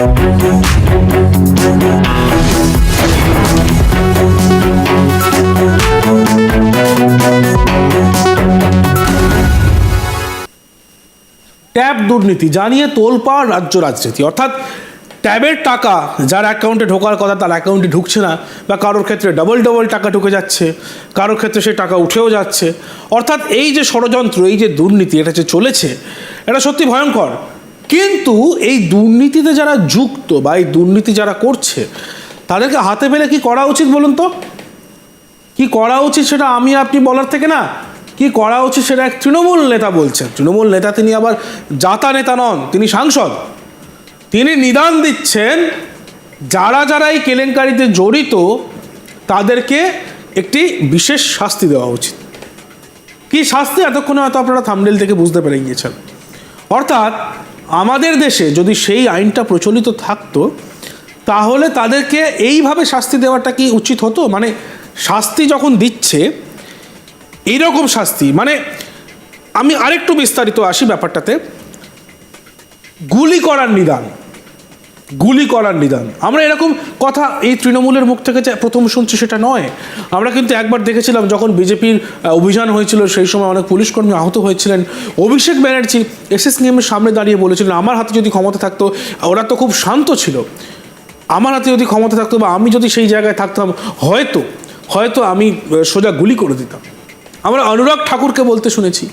Tab দুর্নীতি জানিয়ে তোলপাড় রাজ্য রাজনীতি। অর্থাৎ ট্যাবের টাকা যার অ্যাকাউন্টে ঢোকার কথা তার অ্যাকাউন্টে ঢুকছে না বা কারোর ক্ষেত্রে ডবল ডবল টাকা ঢুকে যাচ্ছে, কারোর ক্ষেত্রে সেই টাকা উঠেও যাচ্ছে। অর্থাৎ এই যে ষড়যন্ত্র, এই যে দুর্নীতি, এটা যে চলেছে, এটা সত্যি ভয়ঙ্কর। কিন্তু এই দুর্নীতিতে যারা যুক্ত বা এই দুর্নীতি যারা করছে, তাদেরকে হাতে পেলে কি করা উচিত বলুন তো? কি করা উচিত সেটা আমি আপনি বলার থেকে না। কি করা উচিত সেটা এক তৃণমূল নেতা বলছেন। তৃণমূল নেতা তিনি আবার জাতা নেতা নন, তিনি সাংসদ। তিনি নিদান দিচ্ছেন, যারা যারা এই কেলেঙ্কারিতে জড়িত, তাদেরকে একটি বিশেষ শাস্তি দেওয়া উচিত। কি শাস্তি? এতক্ষণে হয়তো আপনারা থামডেল থেকে বুঝতে পেরে গিয়েছেন। অর্থাৎ আমাদের দেশে যদি সেই আইনটা প্রচলিত থাকতো, তাহলে তাদেরকে এইভাবে শাস্তি দেওয়াটা কি উচিত হতো? মানে শাস্তি যখন দিচ্ছে এরকম শাস্তি মানে আমি আরেকটু বিস্তারিত আসি ব্যাপারটাতে। গুলি করার নিদান। গুলি করার নিদান। আমরা এরকম কথা এই তৃণমূলের মুখ থেকে যে প্রথম শুনছি সেটা নয়। আমরা কিন্তু একবার দেখেছিলাম যখন বিজেপির অভিযান হয়েছিল, সেই সময় অনেক পুলিশ কর্মী আহত হয়েছিলেন। অভিষেক ব্যানার্জি এসএস নিয়মের সামনে দাঁড়িয়ে বলেছিলেন, আমার হাতে যদি ক্ষমতা থাকতো, ওরা তো খুব শান্ত ছিল। আমার হাতে যদি ক্ষমতা থাকতো বা আমি যদি সেই জায়গায় থাকতাম, হয়তো হয়তো আমি সোজা গুলি করে দিতাম। আমরা অনুরাগ ঠাকুরকে বলতে শুনেছি,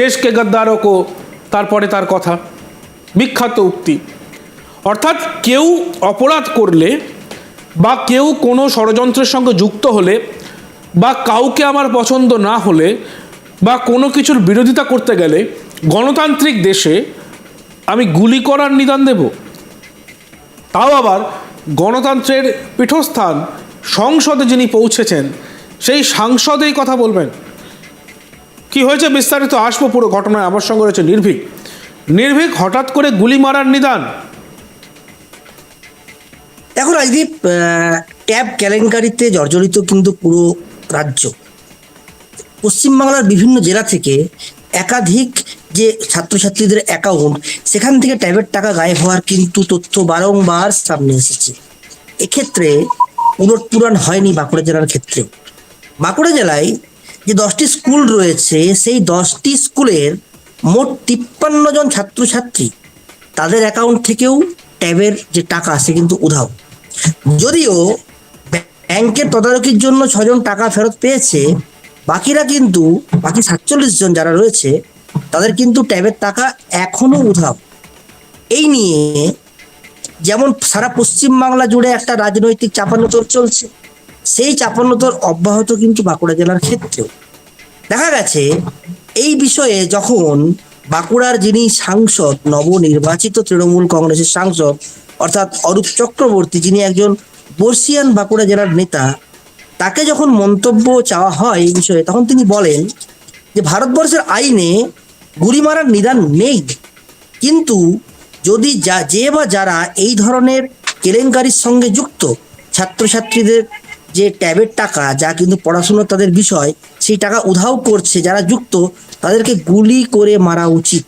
দেশকে গদ্দারও কো তারপরে তার কথা। বিখ্যাত উক্তি অর্থাৎ কেউ অপরাধ করলে বা কেউ কোনো ষড়যন্ত্রের সঙ্গে যুক্ত হলে বা কাউকে আমার পছন্দ না হলে বা কোনো কিছুর বিরোধিতা করতে গেলে গণতান্ত্রিক দেশে আমি গুলি করার নিদান দেব। তাও আবার গণতন্ত্রের পীঠস্থান সংসদে যিনি পৌঁছেছেন, সেই সাংসদেই কথা বলবেন। কি হয়েছে বিস্তারিত আসব পুরো ঘটনায়, আমার সঙ্গে রয়েছে নির্ভীক। নির্ভীক হঠাৎ করে গুলি মারার নিদান। দেখো রাজদীপ ট্যাব কেলেঙ্কারিতে জর্জরিত কিন্তু পুরো রাজ্য। পশ্চিমবাংলার বিভিন্ন জেলা থেকে একাধিক যে ছাত্রছাত্রীদের অ্যাকাউন্ট সেখান থেকে ট্যাবের টাকা গায়েব হওয়ার কিন্তু তথ্য বারংবার সামনে এসেছে। এক্ষেত্রে উলট পুরাণ হয়নি বাঁকুড়া জেলার ক্ষেত্রেও। বাঁকুড়া জেলায় যে দশটি স্কুল রয়েছে, সেই দশটি স্কুলের মোট তিপ্পান্ন জন ছাত্রছাত্রী তাদের অ্যাকাউন্ট থেকেও ট্যাবের যে টাকা, সে কিন্তু উধাও। যদিও ব্যাংকের তদারকির জন্য ছজন টাকা ফেরত পেয়েছে, বাকিরা কিন্তু, বাকি সাতচল্লিশ জন যারা রয়েছে, তাদের কিন্তু ট্যাবের টাকা এখনও উধাও। এই নিয়ে যেমন সারা পশ্চিমবাংলা জুড়ে একটা রাজনৈতিক চাপানোতর চলছে, সেই চাপানোতর অব্যাহত কিন্তু বাঁকুড়া জেলার ক্ষেত্রেও। দেখা গেছে, এই বিষয়ে যখন বাঁকুড়ার যিনি সাংসদ, নবনির্বাচিত তৃণমূল কংগ্রেসের সাংসদ, অর্থাৎ অরূপ চক্রবর্তী, যিনি একজন বর্ষিয়ান বাঁকুড়া জেলার নেতা, তাকে যখন মন্তব্য চাওয়া হয় এই বিষয়ে, তখন তিনি বলেন যে, ভারতবর্ষের আইনে গুলি মারার নিদান নেই। কিন্তু যদি যা, যে বা যারা এই ধরনের কেলেঙ্কারির সঙ্গে যুক্ত, ছাত্রছাত্রীদের যে ট্যাবের টাকা, যা কিন্তু পড়াশুনো তাদের বিষয় সেই টাকা উধাও করছে যারা যুক্ত, তাদেরকে গুলি করে মারা উচিত।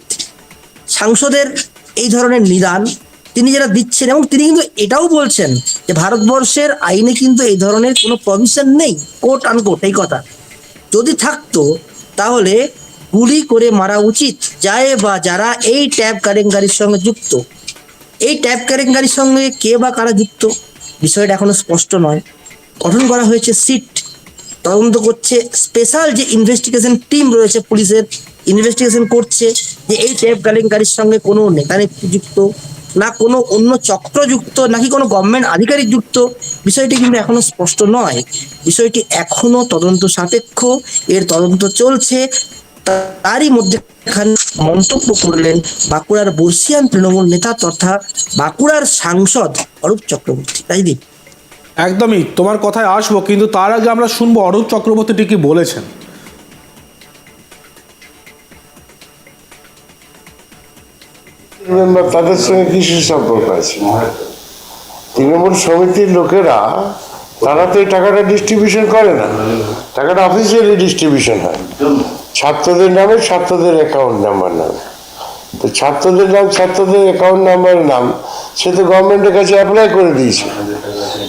সাংসদের এই ধরনের নিদান তিনি যারা দিচ্ছেন এবং তিনি কিন্তু এটাও বলছেন যে ভারতবর্ষের আইনে কিন্তু এই ধরনের কোনো প্রভিশন নেই কোট আনকোট এই কথা। যদি থাকতো, তাহলে গুলি করে মারা উচিত, যায় বা যারা এই ট্যাব কেলেঙ্কারির সঙ্গে যুক্ত। এই ট্যাব কেলেঙ্কারির সঙ্গে কে বা কারা যুক্ত? বিষয়টা এখনও স্পষ্ট নয়। গঠন করা হয়েছে সিট। তদন্ত করছে। স্পেশাল যে ইনভেস্টিগেশন টিম রয়েছে পুলিশের ইনভেস্টিগেশন করছে যে এই ট্যাব কেলেঙ্কারির সঙ্গে কোনো নেতা যুক্ত না কোনো অন্য চক্র যুক্ত, নাকি কোনো গভর্নমেন্ট আধিকারিক যুক্ত, বিষয়টি কিন্তু এখনও স্পষ্ট নয়। বিষয়টি এখনও তদন্ত সাপেক্ষ, এর তদন্ত চলছে। তারই মধ্যে মন্তব্য করলেন বাঁকুড়ার বর্ষিয়ান তৃণমূল নেতা তথা বাঁকুড়ার সাংসদ অরূপ চক্রবর্তী। রাজদীপ। একদমই, তোমার কথায় আসব, কিন্তু তার আগে আমরা শুনব অরূপ চক্রবর্তী ঠিকই বলেছেন। তাদের সঙ্গে কিসের সম্পর্ক আছে? তৃণমূল সমিতির লোকেরা, তারা তো এই টাকাটা ডিস্ট্রিবিউশন করে না। টাকাটা অফিসিয়ালি ডিস্ট্রিবিউশন হয়। ছাত্রদের নামে ছাত্রদের অ্যাকাউন্ট নাম্বার নামে। তো ছাত্রদের নাম, ছাত্রদের অ্যাকাউন্ট নাম্বারের নাম, সে তো গভর্নমেন্টের কাছে অ্যাপ্লাই করে দিয়েছে।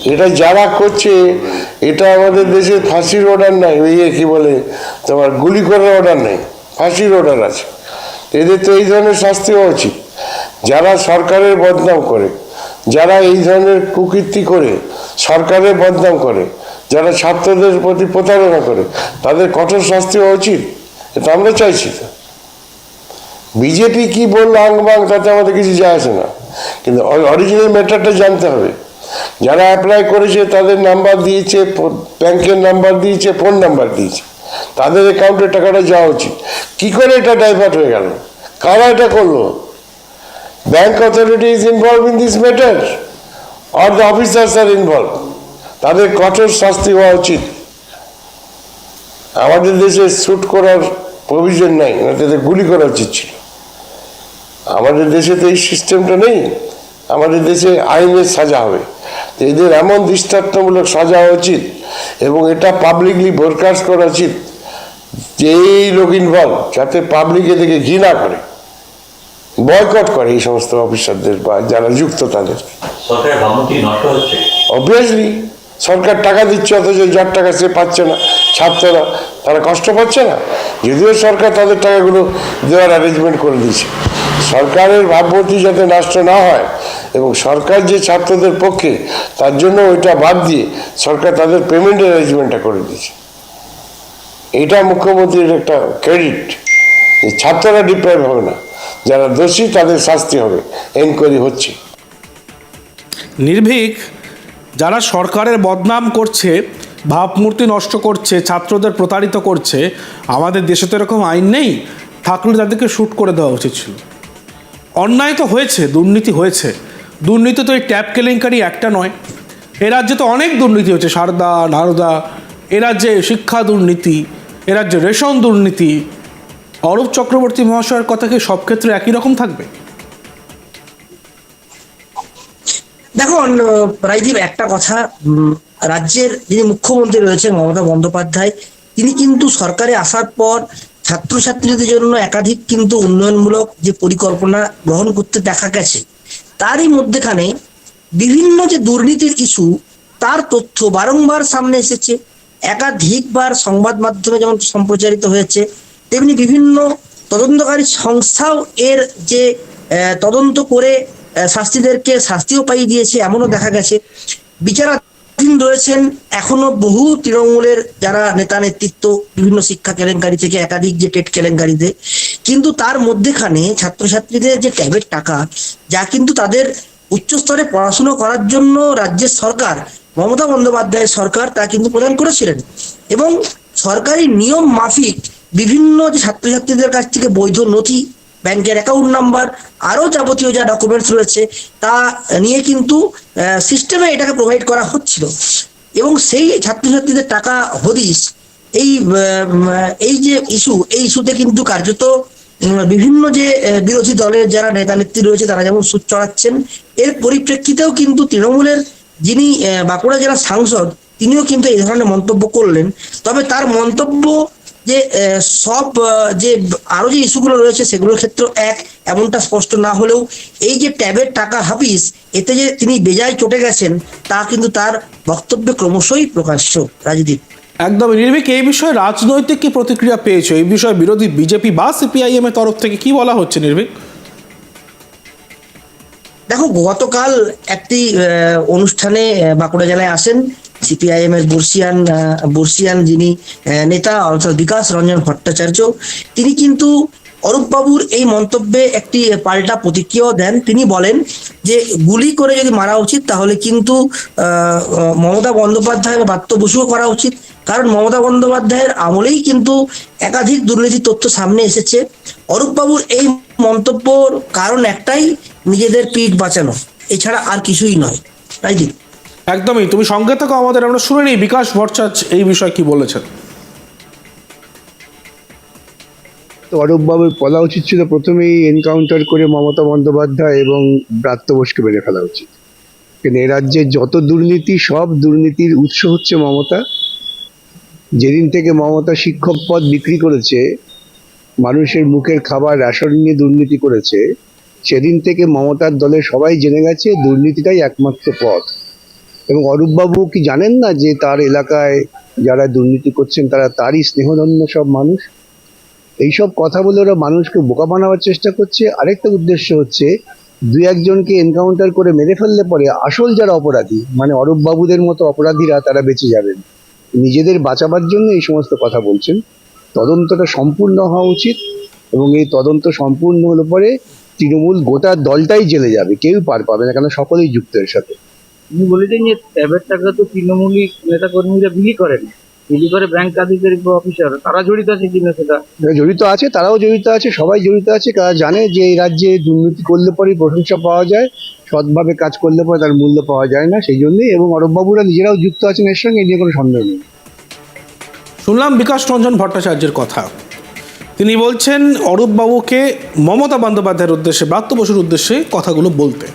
এটা যারা করছে, এটা আমাদের দেশে ফাঁসির অর্ডার নাই। ওই কি বলে, তোমার গুলি করার অর্ডার নেই। ফাঁসির অর্ডার আছে। এদের তো এই ধরনের শাস্তি হওয়া উচিত। যারা সরকারের বদনাম করে, যারা এই ধরনের কুকীর্তি করে, সরকারের বদনাম করে, যারা ছাত্রদের প্রতি প্রতারণা করে, তাদের কঠোর শাস্তি হওয়া উচিত। এটা আমরা চাইছি তো। বিজেপি কি বলল আং বাং, তাতে আমাদের কিছু যায় আসে না। কিন্তু অরিজিনাল ম্যাটারটা জানতে হবে। যারা অ্যাপ্লাই করেছে তাদের নাম্বার দিয়েছে ব্যাংকের নাম্বার দিয়েছে ফোন নাম্বার দিয়েছে। তাদের অ্যাকাউন্টে টাকাটা যাওয়া উচিত। কি করে এটা ডাইভার্ট হয়ে গেল? কারা এটা করল? Bank authority is involve in this matter or the officers are involve তাদের কঠোর শাস্তি হওয়া উচিত। আমাদের দেশে শ্যুট করার প্রভিশন নাই না তাদের গুলি করা উচিত ছিল। আমাদের দেশে তো এই সিস্টেমটা নেই, আমাদের দেশে আইনের সাজা হবে। এদের এমন দৃষ্টান্তমূলক সাজা উচিত এবং এটা পাবলিকলি ব্রডকাস্ট করা উচিত যে এই লোক ইনভলভ যাতে পাবলিক এদিকে ঘৃণা করে বয়কট করে এই সমস্ত অফিসারদের বা যারা যুক্ত তাদের। অবভিয়াসলি সরকার টাকা দিচ্ছে অথচ যার টাকা সে পাচ্ছে না ছাত্ররা তারা কষ্ট পাচ্ছে না। যদিও সরকার তাদের টাকাগুলো দেওয়ার অ্যারেঞ্জমেন্ট করে দিয়েছে। সরকারের ভাবমূর্তি যাতে নষ্ট না হয় এবং সরকার যে ছাত্রদের পক্ষে, তার জন্য ওইটা বাদ দিয়ে সরকার তাদের পেমেন্টের অ্যারেঞ্জমেন্টটা করে দিয়েছে। এটা মুখ্যমন্ত্রীর একটা ক্রেডিট যে ছাত্ররা ডিপ্রাইভ হবে না। যারা দোষী, তাদের শাস্তি হবে। এনকোয়ারি হচ্ছে। নির্ভীক, যারা সরকারের বদনাম করছে, ভাবমূর্তি নষ্ট করছে, ছাত্রদের প্রতারিত করছে, আমাদের দেশে তো এরকম আইন নেই। থাকলে তাদেরকে শ্যুট করে দেওয়া উচিত ছিল। অন্যায় তো হয়েছে, দুর্নীতি হয়েছে। দুর্নীতি তো এই ট্যাপ কেলেঙ্কারি একটা নয়। এ রাজ্যে তো অনেক দুর্নীতি হয়েছে সারদা, নারদা, এ রাজ্যে শিক্ষা দুর্নীতি, এ রাজ্যে রেশন দুর্নীতি। অরূপ চক্রবর্তী মহাশয়ের কথা কি সব ক্ষেত্রে একই রকম থাকবে? দেখো রাজদীপ একটা কথা রাজ্যের যিনি মুখ্যমন্ত্রী রয়েছেন মমতা বন্দ্যোপাধ্যায়, তিনি কিন্তু সরকারে আসার পর ছাত্রছাত্রীদের জন্য একাধিক কিন্তু উন্নয়নমূলক যে পরিকল্পনা গ্রহণ করতে দেখা গেছে, তারই মধ্যেখানে বিভিন্ন যে দুর্নীতির ইস্যু, তার তথ্য বারংবার সামনে এসেছে। একাধিকবার সংবাদ মাধ্যমে যেমন সম্প্রচারিত হয়েছে, তেমনি বিভিন্ন তদন্তকারী সংস্থাও এর যে তদন্ত করে শাস্তিদেরকে শাস্তিও পাইয়ে দিয়েছে, এমনও দেখা গেছে। বিচারাধীন রয়েছেন এখনও বহু তৃণমূলের যারা নেতা নেতৃত্ব, বিভিন্ন শিক্ষা কেলেঙ্কারি থেকে একাধিক যে টেট কেলেঙ্কারিতে, কিন্তু তার মধ্যেখানে ছাত্রছাত্রীদের যে ট্যাবের টাকা, যা কিন্তু তাদের উচ্চস্তরে পড়াশুনো করার জন্য রাজ্যের সরকার, মমতা বন্দ্যোপাধ্যায়ের সরকার তা কিন্তু প্রদান করেছিলেন। এবং সরকারি নিয়ম মাফিক বিভিন্ন যে ছাত্রছাত্রীদের কাছ থেকে বৈধ নথি ব্যাংকের অ্যাকাউন্ট নাম্বার আরও যাবতীয় যা ডকুমেন্টস রয়েছে, তা নিয়ে কিন্তু সিস্টেমে এটাকে প্রোভাইড করা হচ্ছিল। এবং সেই ছাত্রছাত্রীদের টাকা হদিস এই এই যে ইস্যু এই ইস্যুতে কিন্তু কার্যত বিভিন্ন যে বিরোধী দলের যারা নেতা নেত্রী রয়েছে, তারা যেমন সুদ চড়াচ্ছেন, এর পরিপ্রেক্ষিতেও কিন্তু তৃণমূলের যিনি বাঁকুড়া জেলার সাংসদ, তিনিও কিন্তু এই ধরনের মন্তব্য করলেন। তবে তার মন্তব্য যে সব যে আরও যে ইস্যুগুলো রয়েছে সেগুলোর ক্ষেত্রে এক এমনটা স্পষ্ট না হলেও এই যে ট্যাবের টাকা হাফিস এতে যে তিনি বেজায় চটে গেছেন তা কিন্তু তার বক্তব্যে ক্রমশই প্রকাশ্য। রাজদীপ। একদম নির্ভীক এই বিষয়ে রাজনৈতিক কি প্রতিক্রিয়া পেয়েছ? এই বিষয়ে বিরোধী বিজেপি বা সিপিআইএম এর তরফ থেকে কি বলা হচ্ছে নির্ভীক? দেখো গতকাল একটি অনুষ্ঠানে বাঁকুড়া জেলায় আসেন সিপিআইএম এর বর্ষিয়ান বর্ষিয়ান যিনি নেতা, অর্থাৎ বিকাশ রঞ্জন ভট্টাচার্য, তিনি কিন্তু অরূপবাবুর এই মন্তব্যে একটি পাল্টা প্রতিক্রিয়াও দেন। তিনি বলেন যে, গুলি করে যদি মারা উচিত, তাহলে কিন্তু মমতা বন্দ্যোপাধ্যায় বা ব্রাত্য বসুও করা উচিত। কারণ মমতা বন্দ্যোপাধ্যায়ের আমলেই কিন্তু একাধিক দুর্নীতির তথ্য সামনে এসেছে। অরূপবাবুর এই মন্তব্যর কারণ একটাই, নিজেদের পিঠ বাঁচানো। এছাড়া আর কিছুই নয়। রাইজিৎ একদমই। তুমি সঙ্গে থাকো আমাদের, আমরা শুনে নিই। বিকাশ ভট্টাচার্য এই বিষয়ে কি বলেছেন? তো অরূপবাবুর বলা উচিত ছিল, প্রথমেই এনকাউন্টার করে মমতা বন্দ্যোপাধ্যায় এবং ব্রাত্য বোসকে মেরে ফেলা উচিত। কিন্তু এ রাজ্যে যত দুর্নীতি, সব দুর্নীতির উৎস হচ্ছে মমতা। যেদিন থেকে মমতা শিক্ষক পদ বিক্রি করেছে, মানুষের মুখের খাবার, রেশন নিয়ে দুর্নীতি করেছে, সেদিন থেকে মমতার দলের সবাই জেনে গেছে, দুর্নীতিটাই একমাত্র পথ। এবং অরূপবাবু কি জানেন না যে তার এলাকায় যারা দুর্নীতি করছেন, তারা তারই স্নেহধন্য সব মানুষ? এইসব কথা বলে ওরা মানুষকে বোকা বানাবার চেষ্টা করছে। আরেকটা উদ্দেশ্য হচ্ছে, দুই একজনকে এনকাউন্টার করে মেরে ফেললে পরে আসল যারা অপরাধী মানে অরূপ বাবুদের মতো অপরাধীরা তারা বেঁচে যাবেন। নিজেদের বাঁচাবার জন্য এই সমস্ত কথা বলছেন। তদন্তটা সম্পূর্ণ হওয়া উচিত এবং এই তদন্ত সম্পূর্ণ হলে পরে তৃণমূল গোটা দলটাই জেলে যাবে। কেউ পার পাবে না কেন সকলেই যুক্ত এর সাথে। তিনি বলেছেন যে ট্যাবের টাকা তো তৃণমূলী নেতা কর্মীরা বিলি করেন। বিলি করে ব্যাংক আধিকারিক বা অফিসার তারা জড়িত আছে কিনা সেটা? জড়িত আছে তারাও জড়িত আছে সবাই জড়িত আছে। তারা জানে যে এই রাজ্যে দুর্নীতি করলে পরেই প্রশংসা পাওয়া যায় সৎভাবে কাজ করলে পরে তার মূল্য পাওয়া যায় না সেই জন্যই এবং অরববাবুরা নিজেরাও যুক্ত আছেন এর সঙ্গে নিয়ে কোনো সন্দেহ নেই। শুনলাম বিকাশ রঞ্জন ভট্টাচার্যের কথা। তিনি বলছেন অরূপবাবুকে মমতা বন্দ্যোপাধ্যায়ের উদ্দেশ্যে ব্রাত্য বসুর উদ্দেশ্যে কথাগুলো বলতে।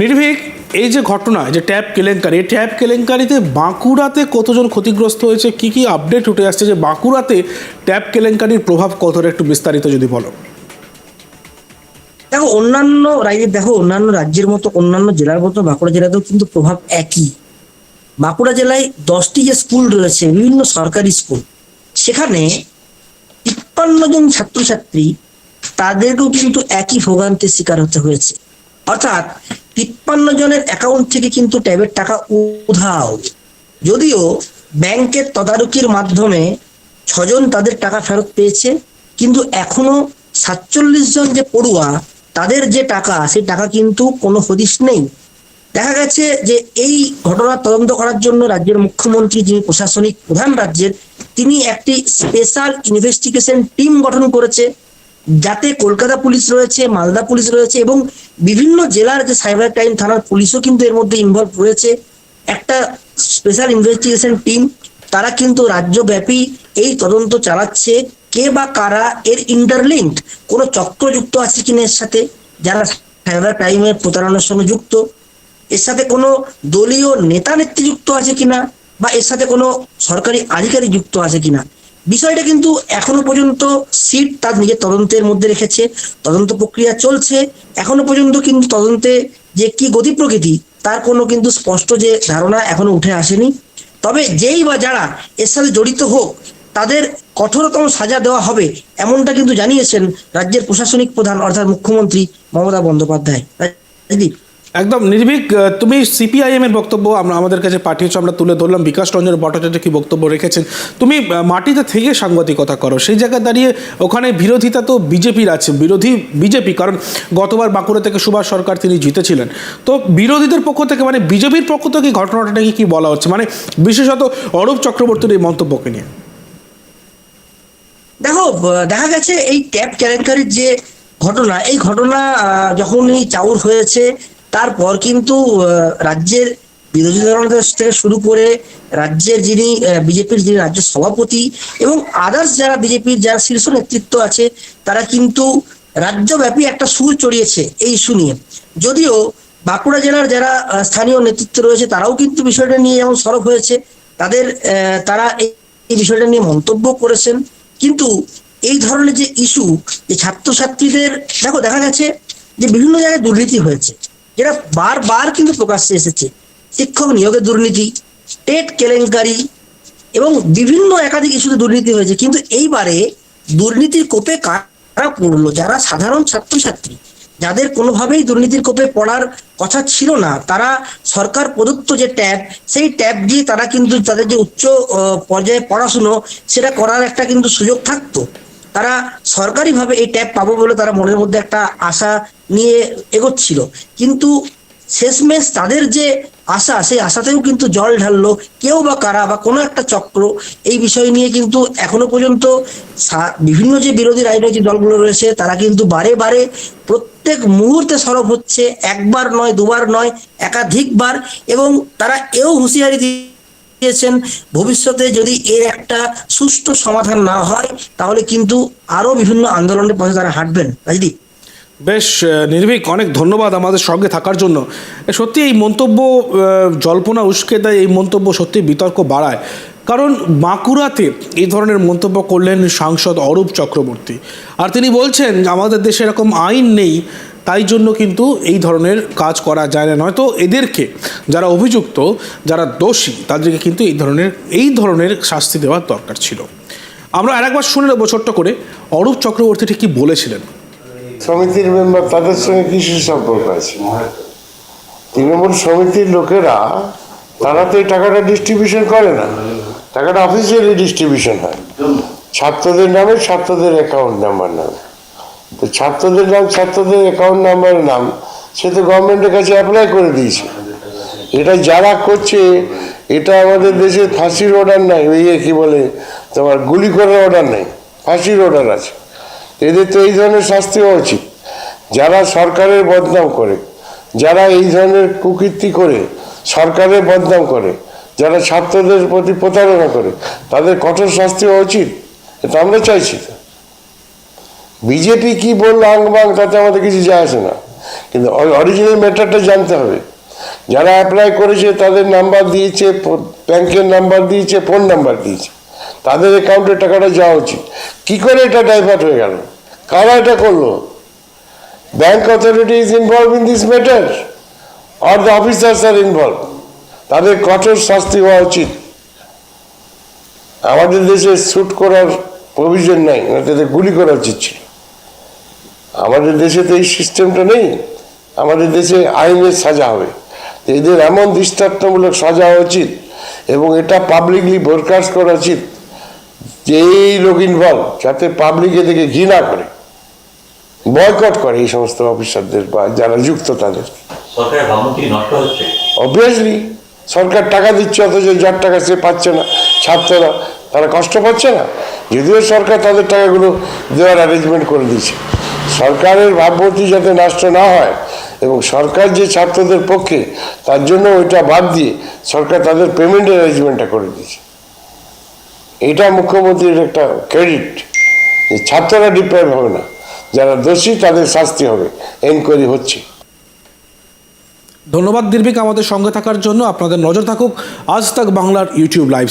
নির্ভীক এই যে ঘটনা যে ট্যাব কেলেঙ্কারি, এই ট্যাব কেলেঙ্কারিতে বাঁকুড়াতে কতজন ক্ষতিগ্রস্ত হয়েছে? কি কি আপডেট উঠে আসছে যে বাঁকুড়াতে ট্যাব কেলেঙ্কারির প্রভাব কতটা একটু বিস্তারিত যদি বলো। দেখো, অন্যান্য রাজ্যে, দেখো, অন্যান্য রাজ্যের মতো, অন্যান্য জেলার মতো বাঁকুড়া জেলাতেও কিন্তু প্রভাব একই। বাঁকুড়া জেলায় দশটি যে স্কুল রয়েছে, বিভিন্ন সরকারি স্কুল, সেখানে তিপ্পান্ন জন ছাত্রছাত্রী তাদেরকেও কিন্তু একই ভোগান্তির শিকার হতে হয়েছে। অর্থাৎ তিপ্পান্ন জনের অ্যাকাউন্ট থেকে কিন্তু ট্যাবের টাকা উধাও। যদিও ব্যাংকের তদারকির মাধ্যমে ছজন তাদের টাকা ফেরত পেয়েছে, কিন্তু এখনও সাতচল্লিশ জন যে পড়ুয়া, তাদের যে টাকা, সেই টাকা কিন্তু কোনো হদিশ নেই। দেখা গেছে যে এই ঘটনার তদন্ত করার জন্য রাজ্যের মুখ্যমন্ত্রী, যিনি প্রশাসনিক প্রধান রাজ্যের, তিনি একটি স্পেশাল ইনভেস্টিগেশন টিম গঠন করেছে। যাতে কলকাতা পুলিশ রয়েছে, মালদা পুলিশ রয়েছে এবং বিভিন্ন জেলার যে সাইবার ক্রাইম থানার পুলিশও কিন্তু এর মধ্যে ইনভলভ রয়েছে। একটা স্পেশাল ইনভেস্টিগেশন টিম তারা কিন্তু রাজ্যব্যাপী এই তদন্ত চালাচ্ছে, কে বা কারা এর ইন্টারলিঙ্কড কোনো চক্র যুক্ত আছে কিনা এর সাথে, যারা সাইবার ক্রাইমের প্রতারণার সঙ্গে যুক্ত, এর সাথে কোনো দলীয় নেতা নেত্রী যুক্ত আছে কিনা, বা এর সাথে কোনো সরকারি আধিকারিক যুক্ত আছে কিনা। বিষয়টা কিন্তু এখনও পর্যন্ত সিট তার নিজের তদন্তের মধ্যে রেখেছে, তদন্ত প্রক্রিয়া চলছে, এখনও পর্যন্ত কিন্তু তদন্তে যে কি গতি প্রকৃতি, তার কোনো কিন্তু স্পষ্ট যে ধারণা এখনও উঠে আসেনি। তবে যেই বা যারা এর সাথে জড়িত হোক, তাদের কঠোরতম সাজা দেওয়া হবে এমনটা কিন্তু জানিয়েছেন রাজ্যের প্রশাসনিক প্রধান অর্থাৎ মুখ্যমন্ত্রী মমতা বন্দ্যোপাধ্যায়। রাজদীপ একদম নির্ভীক তুমি সিপিআইএম এর বক্তব্য আমরা আমাদের কাছে পাঠিয়েছো, আমরা তুলে ধরলাম। বিকাশ রঞ্জন ভট্টাচার্য কি বক্তব্য রেখেছেন? তুমি মাটিতে থেকে সাংবাদিকতা করো, সেই জায়গায় দাঁড়িয়ে ওখানে বিরোধিতা তো বিজেপির আছে, বিরোধী বিজেপি, কারণ গতবার বাঁকুড়া থেকে সুভাষ সরকার তিনি জিতেছিলেন। তো বিরোধীদের পক্ষ থেকে মানে বিজেপির পক্ষ থেকে ঘটনাটাকে কি বলা হচ্ছে? মানে বিশেষত অরূপ চক্রবর্তীর এই মন্তব্যকে নিয়ে। দেখো দেখা গেছে এই ট্যাব কেলেঙ্কারির যে ঘটনা, এই ঘটনা যখনই চাউর হয়েছে তারপর কিন্তু রাজ্যের বিরোধী দলনেতা থেকে শুরু করে রাজ্যের যিনি বিজেপির যিনি রাজ্য সভাপতি এবং আদার্স যারা বিজেপির যারা শীর্ষ নেতৃত্ব আছে, তারা কিন্তু রাজ্যব্যাপী একটা সুর চড়িয়েছে এই ইস্যু নিয়ে। যদিও বাঁকুড়া জেলার যারা স্থানীয় নেতৃত্ব রয়েছে, তারাও কিন্তু বিষয়টা নিয়ে যেমন সরব হয়েছে, তাদের তারা এই বিষয়টা নিয়ে মন্তব্য করেছেন। কিন্তু এই ধরনের যে ইস্যু, যে ছাত্রছাত্রীদের, দেখো, দেখা গেছে যে বিভিন্ন জায়গায় দুর্নীতি হয়েছে। যেটা বারবার কিন্তু প্রকাশ্যে এসেছে। শিক্ষক নিয়োগের দুর্নীতি টেট কেলেঙ্কারি এবং বিভিন্ন একাধিক ইস্যুতে দুর্নীতি হয়েছে। কিন্তু এইবারে দুর্নীতির কোপে কারা পড়ল? যারা সাধারণ ছাত্রছাত্রী, যাদের কোনোভাবেই দুর্নীতির কোপে পড়ার কথা ছিল না, তারা সরকার প্রদত্ত যে ট্যাব, সেই ট্যাব দিয়ে তারা কিন্তু তাদের যে উচ্চ পর্যায়ে পড়াশুনো, সেটা করার একটা কিন্তু সুযোগ থাকতো। তারা সরকারিভাবে এই ট্যাব পাবো বলে তারা মনের মধ্যে একটা আশা নিয়ে এগোচ্ছিল। কিন্তু শেষমেশ তাদের যে আশা, সেই আশাতেও কিন্তু জল ঢাললো কেউ বা কারা বা কোনো একটা চক্র। এই বিষয় নিয়ে কিন্তু এখনও পর্যন্ত বিভিন্ন যে বিরোধী রাজনৈতিক দলগুলো রয়েছে, তারা কিন্তু বারে বারে প্রত্যেক মুহূর্তে সরব হচ্ছে, একবার নয়, দুবার নয়, একাধিকবার এবং তারা এও হুঁশিয়ারি দিয়ে দিয়েছেন ভবিষ্যতে যদি এর একটা সুষ্ঠু সমাধান না হয়, তাহলে কিন্তু আরও বিভিন্ন আন্দোলনের পথে তারা হাঁটবেন। রাজদীপ বেশ নির্ভীক, অনেক ধন্যবাদ আমাদের সঙ্গে থাকার জন্য। সত্যি এই মন্তব্য জল্পনা উস্কে দেয়, এই মন্তব্য সত্যি বিতর্ক বাড়ায়। কারণ বাঁকুড়াতে এই ধরনের মন্তব্য করলেন সাংসদ অরূপ চক্রবর্তী। আর তিনি বলছেন, আমাদের দেশে এরকম আইন নেই তাই জন্য কিন্তু এই ধরনের কাজ করা যায় না। নয়তো এদেরকে যারা অভিযুক্ত, যারা দোষী, তাদেরকে কিন্তু এই ধরনের এই ধরনের শাস্তি দেওয়ার দরকার ছিল। আমরা আরেকবার শুনে নেব ছোট্ট করে, অরূপ চক্রবর্তী ঠিক কি বলেছিলেন? সমিতির মেম্বার তাদের সঙ্গে কিসের সম্পর্ক আছে? তৃণমূল সমিতির লোকেরা, তারা তো এই টাকাটা ডিস্ট্রিবিউশন করে না। টাকাটা অফিসিয়ালি ডিস্ট্রিবিউশন হয়। ছাত্রদের নামে ছাত্রদের অ্যাকাউন্ট নাম্বার নামে তো ছাত্রদের নাম, ছাত্রদের অ্যাকাউন্ট নাম্বারের নাম, সে তো গভর্নমেন্টের কাছে অ্যাপ্লাই করে দিয়েছে। এটা যারা করছে, এটা আমাদের দেশে ফাঁসির অর্ডার নাই, ওই কি বলে, তোমার গুলি করার অর্ডার নেই, ফাঁসির অর্ডার আছে। এদের তো এই ধরনের শাস্তি হওয়া উচিত। যারা সরকারের বদনাম করে, যারা এই ধরনের কুকীর্তি করে, সরকারের বদনাম করে, যারা ছাত্রদের প্রতি প্রতারণা করে, তাদের কঠোর শাস্তি হওয়া উচিত। এটা আমরা চাইছি। বিজেপি কি বলল আংবাং তাতে আমাদের কিছু যায় আসে না। কিন্তু অরিজিনাল ম্যাটারটা জানতে হবে। যারা অ্যাপ্লাই করেছে, তাদের নাম্বার দিয়েছে ব্যাংকের নাম্বার দিয়েছে ফোন নাম্বার দিয়েছে। তাদের অ্যাকাউন্টে টাকাটা যাওয়া উচিত। কি করে এটা ডাইভার্ট হয়ে গেল? কারা এটা করল? Bank authority is involve in this matter or the officers are involve তাদের কঠোর শাস্তি হওয়া উচিত। আমাদের দেশে শ্যুট করার প্রভিশন নাই তাদের গুলি করা উচিত ছিল। আমাদের দেশে তো এই সিস্টেমটা নেই। আমাদের দেশে আইনের সাজা হবে। এদের এমন দৃষ্টান্তমূলক সাজা উচিত এবং এটা পাবলিকলি ব্রডকাস্ট করা উচিত যে এই লোক ইনভলভ যাতে পাবলিক এদেরকে ঘৃণা করে বয়কট করে এই সমস্ত অফিসারদের বা যারা যুক্ত তাদের। অবভিয়াসলি সরকার টাকা দিচ্ছে অথচ যার টাকা সে পাচ্ছে না ছাত্ররা তারা কষ্ট পাচ্ছে না। যদিও সরকার তাদের টাকাগুলো দেওয়ার অ্যারেঞ্জমেন্ট করে দিয়েছে। সরকারের ভাবমূর্তি যাতে নষ্ট না হয় এবং সরকার যে ছাত্রদের পক্ষে, তার জন্য ওইটা বাদ দিয়ে সরকার তাদের পেমেন্টের অ্যারেঞ্জমেন্টটা করে দিয়েছে। এটা মুখ্যমন্ত্রীর একটা ক্রেডিট যে ছাত্ররা ডিপ্রাইভ হবে না। যারা দোষী, তাদের শাস্তি হবে। এনকোয়ারি হচ্ছে। ধন্যবাদ দীর্ঘিক আমাদের সঙ্গে থাকার জন্য। আপনাদের নজর থাকুক আজ তাক বাংলার ইউটিউব লাইভ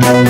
Thank